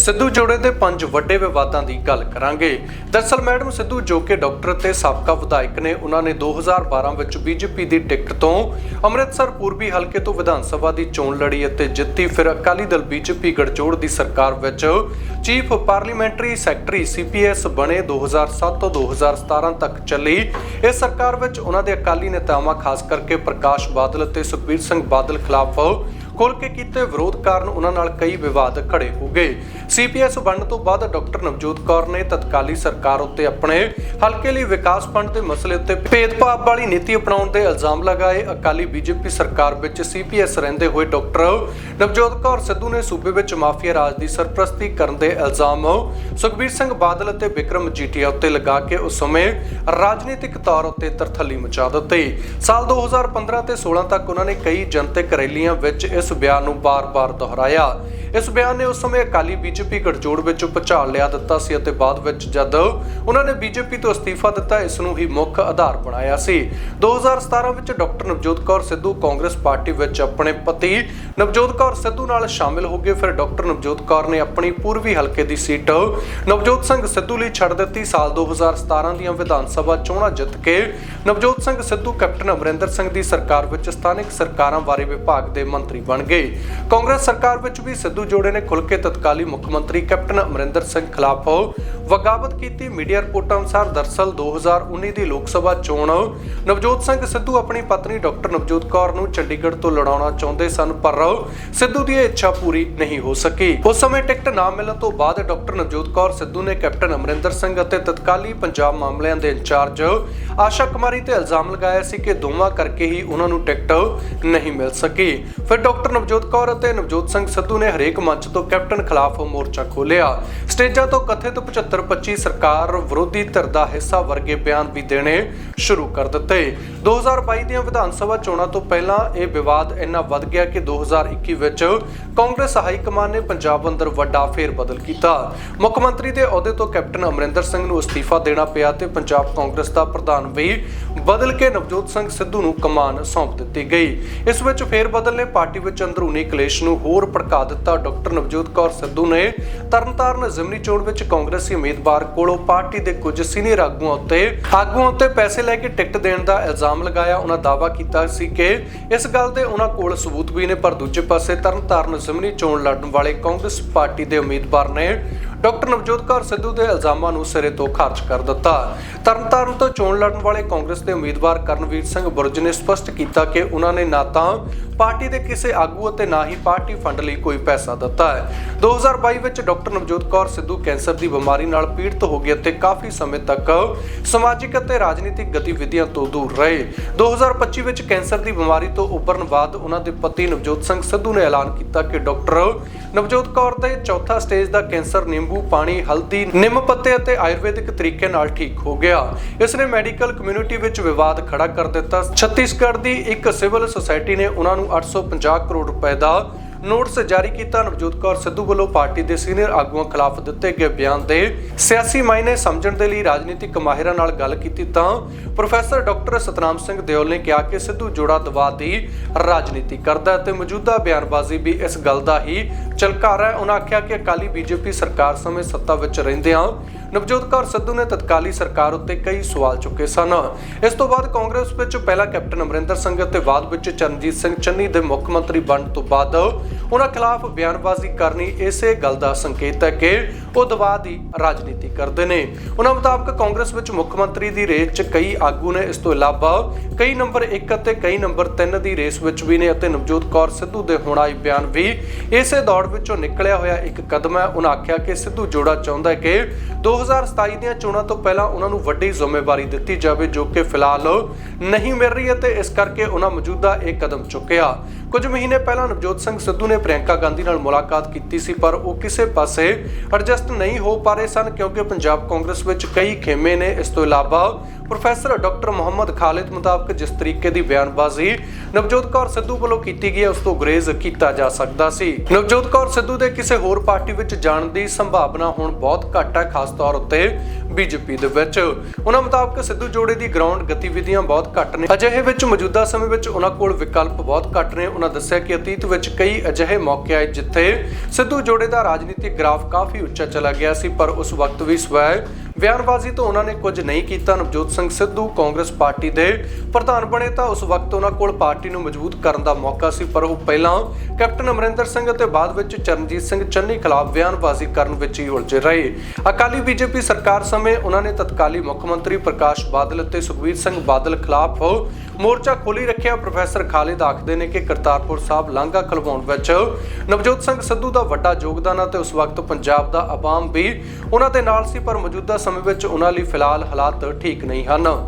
ਸਿੱਧੂ ਜੋੜੇ ਦੇ ਪੰਜ ਵੱਡੇ ਵਿਵਾਦਾਂ ਦੀ ਗੱਲ ਕਰਾਂਗੇ। ਦਰਸਲ ਮੈਡਮ ਸਿੱਧੂ ਜੋ ਕਿ ਡਾਕਟਰ ਤੇ ਸਾਬਕਾ ਵਿਧਾਇਕ ਨੇ, ਉਹਨਾਂ ਨੇ 2012 ਵਿੱਚ ਬੀਜੇਪੀ ਦੀ ਟਿਕਟ ਤੋਂ ਅੰਮ੍ਰਿਤਸਰ ਪੂਰਬੀ ਹਲਕੇ ਤੋਂ ਵਿਧਾਨ ਸਭਾ ਦੀ ਚੋਣ ਲੜੀ ਅਤੇ ਜਿੱਤੀ ਫਿਰ ਅਕਾਲੀ ਦਲ ਬੀਜੇਪੀ ਗੜਜੋੜ ਦੀ ਸਰਕਾਰ ਵਿੱਚ ਚੀਫ ਪਾਰਲੀਮੈਂਟਰੀ ਸੈਕਟਰੀ ਸੀਪੀਐਸ ਬਣੇ 2007 ਤੋਂ 2017 ਤੱਕ ਚੱਲੀ। ਇਸ ਸਰਕਾਰ ਵਿੱਚ ਉਹਨਾਂ ਦੇ ਅਕਾਲੀ ਨੇਤਾਵਾਂ, ਖਾਸ ਕਰਕੇ ਪ੍ਰਕਾਸ਼ ਬਾਦਲ ਅਤੇ ਸੁਖਬੀਰ ਸਿੰਘ ਬਾਦਲ ਖਿਲਾਫ ਖੁੱਲ੍ਹ ਕੇ ਕੀਤੇ ਵਿਰੋਧ ਕਾਰਨ ਉਹਨਾਂ ਨਾਲ ਕਈ ਵਿਵਾਦ ਖੜੇ ਹੋ ਗਏ। ਸੀਪੀਐਸ ਬਣਨ ਤੋਂ ਬਾਅਦ ਡਾਕਟਰ ਨਵਜੋਤ ਕੌਰ ਨੇ ਤਤਕਾਲੀ ਸਰਕਾਰ ਉੱਤੇ ਆਪਣੇ ਹਲਕੇ ਲਈ ਵਿਕਾਸ ਫੰਡ ਦੇ ਮਸਲੇ ਉੱਤੇ ਭੇਦਭਾਵ ਵਾਲੀ ਨੀਤੀ ਅਪਣਾਉਣ ਦੇ ਇਲਜ਼ਾਮ ਲਗਾਏ। ਅਕਾਲੀ ਬੀਜੇਪੀ ਸਰਕਾਰ ਵਿੱਚ ਸੀਪੀਐਸ ਰਹਿੰਦੇ ਹੋਏ ਡਾਕਟਰ ਨਵਜੋਤ ਕੌਰ ਸਿੱਧੂ ਨੇ ਸੂਬੇ ਵਿੱਚ ਮਾਫੀਆ ਰਾਜ ਦੀ ਸਰਪ੍ਰਸਤੀ ਕਰਨ ਦੇ ਇਲਜ਼ਾਮ ਸੁਖਬੀਰ ਸਿੰਘ ਬਾਦਲ ਅਤੇ ਵਿਕਰਮ ਜੀਟੀਆ ਉੱਤੇ ਲਗਾ ਕੇ ਉਸ ਸਮੇਂ ਰਾਜਨੀਤਿਕ ਤੌਰ ਉੱਤੇ ਤਰਥੱਲੀ ਮਚਾ ਦਿੱਤੀ। ਸਾਲ 2015 ਤੇ 16 ਤੱਕ ਉਹਨਾਂ ਨੇ ਕਈ ਜਨਤਕ ਰੈਲੀਆਂ ਵਿੱਚ ਇਸ ਬਿਆਨ ਨੂੰ ਬਾਰ-ਬਾਰ ਦੁਹਰਾਇਆ। ਇਸ ਬਿਆਨ ਨੇ ਉਸ ਸਮੇਂ ਅਕਾਲੀ ਬੀਜੇਪੀ ਗਠਜੋੜ ਵਿੱਚ ਭੁਚਾਲ ਲਿਆ ਦਿੱਤਾ ਸੀ ਅਤੇ ਬਾਅਦ ਵਿੱਚ ਜਦ ਉਹਨਾਂ ਨੇ ਬੀਜੇਪੀ ਤੋਂ ਅਸਤੀਫਾ ਦਿੱਤਾ, ਇਸ ਨੂੰ ਹੀ ਮੁੱਖ ਆਧਾਰ ਬਣਾਇਆ ਸੀ। 2017 ਵਿੱਚ ਡਾਕਟਰ ਨਵਜੋਤ ਕੌਰ ਸਿੱਧੂ ਕਾਂਗਰਸ ਪਾਰਟੀ ਵਿੱਚ ਆਪਣੇ ਪਤੀ ਨਵਜੋਤ ਕੌਰ ਸਿੱਧੂ ਨਾਲ ਸ਼ਾਮਿਲ ਹੋ ਗਏ ਫਿਰ ਡਾਕਟਰ ਨਵਜੋਤ ਕੌਰ ਨੇ ਆਪਣੀ ਪੂਰਬੀ ਹਲਕੇ ਦੀ ਸੀਟ ਨਵਜੋਤ ਸਿੰਘ ਸਿੱਧੂ ਲਈ ਛੱਡ ਦਿੱਤੀ। ਸਾਲ 2017 ਦੀਆਂ ਵਿਧਾਨ ਸਭਾ ਚੋਣਾਂ ਜਿੱਤ ਕੇ ਨਵਜੋਤ ਸਿੰਘ ਸਿੱਧੂ ਕੈਪਟਨ ਅਮਰਿੰਦਰ ਸਿੰਘ ਦੀ ਸਰਕਾਰ ਵਿੱਚ ਸਥਾਨਕ ਸਰਕਾਰਾਂ ਬਾਰੇ ਵਿਭਾਗ ਦੇ ਮੰਤਰੀ ਬਣ ਗਏ। ਕਾਂਗਰਸ ਸਰਕਾਰ ਵਿੱਚ ਵੀ ਸਿੱਧੂ ਜੋੜੇ ਨੇ ਖੁੱਲ ਕੇ ਤਤਕਾਲੀ ਮੁੱਖ ਮੰਤਰੀ ਕੈਪਟਨ ਅਮਰਿੰਦਰ ਸਿੰਘ ਖਿਲਾਫ। ਵਗਾਵਤ ਕੀਤੀ ਮੀਡੀਆ ਰਿਪੋਰਟਾਂ ਅਨੁਸਾਰ ਦਰਸਲ 2019 ਦੀ ਲੋਕ ਸਭਾ ਚੋਣ ਨਵਜੋਤ ਸਿੰਘ ਸਿੱਧੂ ਆਪਣੀ ਪਤਨੀ ਡਾਕਟਰ ਨਵਜੋਤ ਕੌਰ ਨੂੰ ਚੰਡੀਗੜ੍ਹ ਤੋਂ ਲੜਾਉਣਾ ਚਾਹੁੰਦੇ ਸਨ, ਪਰ ਸਿੱਧੂ ਦੀ ਇੱਛਾ ਪੂਰੀ ਨਹੀਂ ਹੋ ਸਕੀ। ਉਸ ਸਮੇਂ ਟਿਕਟ ਨਾ ਮਿਲਣ ਤੋਂ ਬਾਅਦ ਡਾਕਟਰ ਨਵਜੋਤ ਕੌਰ ਸਿੱਧੂ ਨੇ ਕੈਪਟਨ ਅਮਰਿੰਦਰ ਸਿੰਘ ਅਤੇ ਤਤਕਾਲੀ ਪੰਜਾਬ ਮਾਮਲਿਆਂ ਦੇ ਇੰਚਾਰਜ ਆਸ਼ਾ ਕੁਮਾਰੀ ਤੇ ਇਲਜ਼ਾਮ ਲਗਾਇਆ ਸੀ ਕਿ ਦੋਵਾਂ ਕਰਕੇ ਹੀ ਉਹਨਾਂ ਨੂੰ ਟਿਕਟ ਨਹੀਂ ਮਿਲ ਸਕੀ। ਫਿਰ ਡਾਕਟਰ ਨਵਜੋਤ ਕੌਰ ਅਤੇ ਨਵਜੋਤ ਸਿੰਘ ਸਿੱਧੂ ਨੇ ਹਰੇਕ ਮੰਚ ਤੋਂ ਕੈਪਟਨ ਖਿਲਾਫ ਮੋਰਚਾ ਖੋਲ੍ਹਿਆ। ਸਟੇਜਾਂ ਤੋਂ ਕਥਿਤ 75 25 ਸਰਕਾਰ ਵਿਰੋਧੀ ਧਿਰ ਦਾ ਹਿੱਸਾ ਵਰਗੇ ਬਿਆਨ ਵੀ ਦੇਣੇ ਸ਼ੁਰੂ ਕਰ ਦਿੱਤੇ। 2022 ਦੀਆਂ ਵਿਧਾਨ ਸਭਾ ਚੋਣਾਂ ਤੋਂ ਪਹਿਲਾਂ ਇਹ ਵਿਵਾਦ ਇੰਨਾ ਵੱਧ ਗਿਆ ਕਿ 2021 ਵਿੱਚ ਕਾਂਗਰਸ ਹਾਈ ਕਮਾਨ ਨੇ ਪੰਜਾਬ ਅੰਦਰ ਵੱਡਾ ਫੇਰ ਕੀਤਾ। ਮੁੱਖ ਮੰਤਰੀ ਦੇ ਅਹੁਦੇ ਤੋਂ ਕੈਪਟਨ ਅਮਰਿੰਦਰ ਸਿੰਘ ਨੂੰ ਅਸਤੀਫਾ ਦੇਣਾ ਪਿਆ ਤੇ ਪੰਜਾਬ ਕਾਂਗਰਸ ਦਾ ਪ੍ਰਧਾਨ ਵੀ ਬਦਲ ਕੇ ਨਵਜੋਤ ਸਿੰਘ ਸਿੱਧੂ ਨੂੰ ਕਮਾਨ ਸੌਂਪ ਦਿੱਤੀ ਗਈ। ਇਸ ਵਿੱਚ ਫੇਰ ਬਦਲ ਨੇ ਪਾਰਟੀ ਵਿੱਚ ਅੰਦਰੂਨੀ ਕਲੇਸ਼ ਨੂੰ ਹੋਰ ਭੜਕਾ ਦਿੱਤਾ ਡਾਕਟਰ ਨਵਜੋਤ ਕੌਰ ਸਿੱਧੂ ਨੇ। ਤਰਨਤਾਰਨ ਜ਼ਿਮਨੀ ਚੋਣ ਵਿੱਚ ਕਾਂਗਰਸੀ ਉਮੀਦਵਾਰ ਕੋਲੋਂ ਪਾਰਟੀ ਦੇ ਕੁਝ ਸੀਨੀਅਰ ਆਗੂਆਂ ਉੱਤੇ ਆਗੂਆਂ ਉੱਤੇ ਪੈਸੇ ਲੈ ਕੇ ਟਿਕਟ ਦੇਣ ਦਾ ਇਲਜ਼ਾਮ ਲਗਾਇਆ। ਉਹਨਾਂ ਦਾਅਵਾ ਕੀਤਾ ਸੀ ਕਿ ਇਸ ਗੱਲ ਦੇ ਉਹਨਾਂ ਕੋਲ ਸਬੂਤ ਵੀ ਨੇ, ਪਰ ਦੂਜੇ ਪਾਸੇ ਤਰਨਤਾਰਨ ਜ਼ਿਮਨੀ ਚੋਣ ਲੜਨ ਵਾਲੇ ਕਾਂਗਰਸ ਪਾਰਟੀ ਦੇ ਉਮੀਦਵਾਰ ਨੇ ਡਾਕਟਰ ਨਵਜੋਤ ਕੌਰ ਸਿੱਧੂ ਦੇ ਇਲਜ਼ਾਮਾਂ ਨੂੰ ਸਿਰੇ ਤੋਂ ਖਾਰਜ ਕਰ ਦਿੱਤਾ। ਤਰਨਤਾਰਨ ਤੋਂ ਚੋਣ ਲੜਨ ਵਾਲੇ ਕਾਂਗਰਸ ਦੇ ਉਮੀਦਵਾਰ ਕਰਨਵੀਰ ਸਿੰਘ ਬੁਰਜ ਨੇ ਸਪਸ਼ਟ ਕੀਤਾ ਕਿ ਉਹਨਾਂ ਨੇ ਨਾ ਤਾਂ ਪਾਰਟੀ ਦੇ ਕਿਸੇ ਆਗੂ ਅਤੇ ਨਾ ਹੀ ਪਾਰਟੀ ਫੰਡ ਲਈ ਕੋਈ ਪੈਸਾ ਦਿੱਤਾ ਹੈ। 2022 ਵਿੱਚ ਡਾਕਟਰ ਨਵਜੋਤ ਕੌਰ ਸਿੱਧੂ ਕੈਂਸਰ ਦੀ ਬਿਮਾਰੀ ਨਾਲ ਪੀੜਤ ਹੋ ਗਏ ਅਤੇ ਕਾਫੀ ਸਮੇਂ ਤੱਕ ਸਮਾਜਿਕ ਅਤੇ ਰਾਜਨੀਤਿਕ ਗਤੀਵਿਧੀਆਂ ਤੋਂ ਦੂਰ ਰਹੇ। 2025 ਵਿੱਚ ਕੈਂਸਰ ਦੀ ਬਿਮਾਰੀ ਤੋਂ ਉੱਭਰਨ ਬਾਅਦ ਉਹਨਾਂ ਦੇ ਪਤੀ ਨਵਜੋਤ ਸਿੰਘ ਸਿੱਧੂ ਨੇ ਐਲਾਨ ਕੀਤਾ ਕਿ ਡਾਕਟਰ ਨਵਜੋਤ ਕੌਰ ਦੇ ਚੌਥਾ ਸਟੇਜ ਦਾ ਕੈਂਸਰ ਨਿੰਬੂ, ਪਾਣੀ, ਹਲਦੀ, ਨਿੰਮ ਪੱਤੇ ਅਤੇ ਆਯੁਰਵੈਦਿਕ ਤਰੀਕੇ ਨਾਲ ਠੀਕ ਹੋ ਗਿਆ। ਇਸ ਨੇ ਮੈਡੀਕਲ ਕਮਿਊਨਿਟੀ ਵਿੱਚ ਵਿਵਾਦ ਖੜਾ ਕਰ ਦਿੱਤਾ। ਛੱਤੀਸਗੜ੍ਹ ਦੀ ਇੱਕ ਸਿਵਲ ਸੁਸਾਇਟੀ ਨੇ ਉਹਨਾਂ ਨੂੰ 850 ਕਰੋੜ ਰੁਪਏ ਦਾ ਨੋਟਿਸ ਜਾਰੀ ਕੀਤਾ। ਨਵਜੋਤ ਕੌਰ ਸਿੱਧੂ ਵੱਲੋਂ ਪਾਰਟੀ ਦੇ ਸੀਨੀਅਰ ਆਗੂਆਂ ਖਿਲਾਫ ਦਿੱਤੇ ਗਏ ਬਿਆਨ ਦੇ ਸਿਆਸੀ ਮਾਇਨੇ ਸਮਝਣ ਦੇ ਲਈ ਰਾਜਨੀਤਿਕ ਮਾਹਿਰਾਂ ਨਾਲ ਗੱਲ ਕੀਤੀ ਤਾਂ ਪ੍ਰੋਫੈਸਰ ਡਾਕਟਰ ਸਤਨਾਮ ਸਿੰਘ ਦਿਓਲ ਨੇ ਕਿਹਾ ਕਿ ਸਿੱਧੂ ਜੋੜਾ ਦਵਾ ਦੀ ਰਾਜਨੀਤੀ ਕਰਦਾ ਤੇ ਮੌਜੂਦਾ ਬਿਆਨਬਾਜ਼ੀ ਵੀ ਇਸ ਗੱਲ ਦਾ ਹੀ ਝਲਕਾਰਾ ਹੈ। ਉਹਨਾਂ ਆਖਿਆ ਕਿ ਅਕਾਲੀ ਬੀਜੇਪੀ ਸਰਕਾਰ ਸਮੇਂ ਸੱਤਾ ਵਿੱਚ ਰਹਿੰਦਿਆਂ ਨਵਜੋਤ ਕੌਰ ਸਿੱਧੂ ਨੇ ਤਤਕਾਲੀ ਸਰਕਾਰ ਉੱਤੇ ਕਈ ਸਵਾਲ ਚੁੱਕੇ ਸਨ। ਇਸ ਤੋਂ ਬਾਅਦ ਕਾਂਗਰਸ ਵਿੱਚ ਪਹਿਲਾ ਕੈਪਟਨ ਅਮਰਿੰਦਰ ਸਿੰਘ ਅਤੇ ਬਾਅਦ ਵਿੱਚ ਚਰਨਜੀਤ ਸਿੰਘ ਚੰਨੀ ਦੇ ਮੁੱਖ ਮੰਤਰੀ ਬਣਨ ਤੋਂ ਬਾਅਦ ਉਹਨਾਂ ਖਿਲਾਫ ਬਿਆਨਬਾਜ਼ੀ ਕਰਨੀ ਇਸੇ ਗੱਲ ਦਾ ਸੰਕੇਤ ਹੈ ਕਿ ਉਹ ਦਬਾਅ ਦੀ ਰਾਜਨੀਤੀ ਕਰਦੇ ਨੇ। ਉਹਨਾਂ ਮੁਤਾਬਕ ਕਾਂਗਰਸ ਵਿੱਚ ਮੁੱਖ ਮੰਤਰੀ ਦੀ ਰੇਸ 'ਚ ਕਈ ਆਗੂ ਨੇ। ਇਸ ਤੋਂ ਇਲਾਵਾ ਕਈ ਨੰਬਰ 1 ਅਤੇ ਕਈ ਨੰਬਰ 3 ਦੀ ਰੇਸ ਵਿੱਚ ਵੀ ਨੇ ਅਤੇ ਨਵਜੋਤ ਕੌਰ ਸਿੱਧੂ ਦੇ ਹੁਣ ਆਏ ਬਿਆਨ ਵੀ ਇਸੇ ਦੌੜ ਵਿੱਚੋਂ ਨਿਕਲਿਆ ਹੋਇਆ ਇੱਕ ਕਦਮ ਹੈ। ਉਹਨਾਂ ਆਖਿਆ ਕਿ ਸਿੱਧੂ ਜੋੜਾ ਚਾਹੁੰਦਾ ਹੈ ਕਿ 2027 ਦੀਆਂ ਚੋਣਾਂ ਤੋਂ ਪਹਿਲਾਂ ਉਹਨਾਂ ਨੂੰ ਵੱਡੀ ਜ਼ਿੰਮੇਵਾਰੀ ਦਿੱਤੀ ਜਾਵੇ, ਜੋ ਕਿ ਫਿਲਹਾਲ ਨਹੀਂ ਮਿਲ ਰਹੀ ਹੈ ਤੇ ਇਸ ਕਰਕੇ ਉਹਨਾਂ ਮੌਜੂਦਾ ਇਹ ਕਦਮ ਚੁੱਕਿਆ। ਕੁਝ ਮਹੀਨੇ ਪਹਿਲਾਂ ਨਵਜੋਤ ਸਿੰਘ ਸਿੱਧੂ ਨੇ ਪ੍ਰਿਯੰਕਾ ਗਾਂਧੀ ਨਾਲ ਮੁਲਾਕਾਤ ਕੀਤੀ ਸੀ, ਪਰ ਉਹ ਕਿਸੇ ਪਾਸੇ ਐਡਜਸਟ ਨਹੀਂ ਹੋ ਪਾ ਰਹੇ ਸਨ ਕਿਉਂਕਿ ਪੰਜਾਬ ਕਾਂਗਰਸ ਵਿੱਚ ਕਈ ਖੇਮੇ ਨੇ। ਇਸ ਤੋਂ ਇਲਾਵਾ ਪ੍ਰੋਫੈਸਰ ਡਾਕਟਰ ਮੁਹੰਮਦ ਖਾਲਿਦ ਮੁਤਾਬਕ ਜਿਸ ਤਰੀਕੇ ਦੀ ਬਿਆਨਬਾਜ਼ੀ ਨਵਜੋਤ ਕੌਰ ਸਿੱਧੂ ਵੱਲੋਂ ਕੀਤੀ ਗਈ ਉਸ ਤੋਂ ਗੁਰੇਜ਼ ਕੀਤਾ ਜਾ ਸਕਦਾ ਸੀ। ਨਵਜੋਤ ਕੌਰ ਸਿੱਧੂ ਦੇ ਕਿਸੇ ਹੋਰ ਪਾਰਟੀ ਵਿੱਚ ਜਾਣ ਦੀ ਸੰਭਾਵਨਾ ਹੁਣ ਬਹੁਤ ਘੱਟ ਹੈ, ਖਾਸ ਤੌਰ ਉੱਤੇ ਬੀਜੇਪੀ ਦੇ ਵਿੱਚ। ਉਹਨਾਂ ਮੁਤਾਬਕ ਸਿੱਧੂ ਜੋੜੇ ਦੀ ਗਰਾਊਂਡ ਗਤੀਵਿਧੀਆਂ ਬਹੁਤ ਘੱਟ ਨੇ। ਅਜਿਹੇ ਵਿੱਚ ਮੌਜੂਦਾ ਸਮੇਂ ਵਿੱਚ ਉਹਨਾਂ ਕੋਲ ਵਿਕਲਪ ਬਹੁਤ ਘੱਟ ਨੇ। ਉਹਨਾਂ ਦੱਸਿਆ ਕਿ ਅਤੀਤ ਵਿੱਚ ਕਈ ਅਜਿਹੇ ਮੌਕੇ ਆਏ ਜਿੱਥੇ ਸਿੱਧੂ ਜੋੜੇ ਦਾ ਰਾਜਨੀਤਿਕ ਗ੍ਰਾਫ ਕਾਫੀ ਉੱਚਾ ਚਲਾ ਗਿਆ ਸੀ, ਪਰ ਉਸ ਵਕਤ ਵੀ ਸਵੈ ਬਿਆਨਬਾਜ਼ੀ ਤੋਂ ਉਹਨਾਂ ਨੇ ਕੁਝ ਨਹੀਂ ਕੀਤਾ। ਨਵਜੋਤ ਸਿੰਘ ਸਿੱਧੂ ਕਾਂਗਰਸ ਪਾਰਟੀ ਦੇ ਪ੍ਰਧਾਨ ਬਣੇ ਤਾਂ ਉਸ ਵਕਤ ਉਹਨਾਂ ਕੋਲ ਪਾਰਟੀ ਨੂੰ ਮਜ਼ਬੂਤ ਕਰਨ ਦਾ ਮੌਕਾ ਸੀ, ਪਰ ਉਹ ਪਹਿਲਾਂ ਕੈਪਟਨ ਅਮਰਿੰਦਰ ਸਿੰਘ ਅਤੇ ਬਾਅਦ ਵਿੱਚ ਚਰਨਜੀਤ ਸਿੰਘ ਚੰਨੀ ਖਿਲਾਫ ਬਿਆਨਬਾਜ਼ੀ ਕਰਨ ਵਿੱਚ ਹੀ ਉਲਝੇ ਰਹੇ। ਅਕਾਲੀ ਬੀਜੇਪੀ ਸਰਕਾਰ ਸਮੇਂ ਉਹਨਾਂ ਨੇ ਤਤਕਾਲੀ ਮੁੱਖ ਮੰਤਰੀ ਪ੍ਰਕਾਸ਼ ਬਾਦਲ ਅਤੇ ਸੁਖਬੀਰ ਸਿੰਘ ਬਾਦਲ ਖਿਲਾਫ ਮੋਰਚਾ ਖੋਲੀ ਰੱਖਿਆ। ਪ੍ਰੋਫੈਸਰ ਖਾਲਿਦ ਆਖਦੇ ਨੇ ਕਿ ਕਰਤਾਰਪੁਰ ਸਾਹਿਬ ਲਾਂਘਾ ਖਲਵਾਉਣ ਵਿੱਚ ਨਵਜੋਤ ਸਿੰਘ ਸਿੱਧੂ ਦਾ ਵੱਡਾ ਯੋਗਦਾਨ ਹੈ ਤੇ ਉਸ ਵਕਤ ਪੰਜਾਬ ਦਾ ਆਵਾਮ ਵੀ ਉਹਨਾਂ ਦੇ ਨਾਲ ਸੀ, ਪਰ ਮੌਜੂਦਾ ਸਮੇਂ ਵਿੱਚ ਉਹਨਾਂ ਲਈ ਫਿਲਹਾਲ ਹਾਲਾਤ ਠੀਕ ਨਹੀਂ ਹਨ।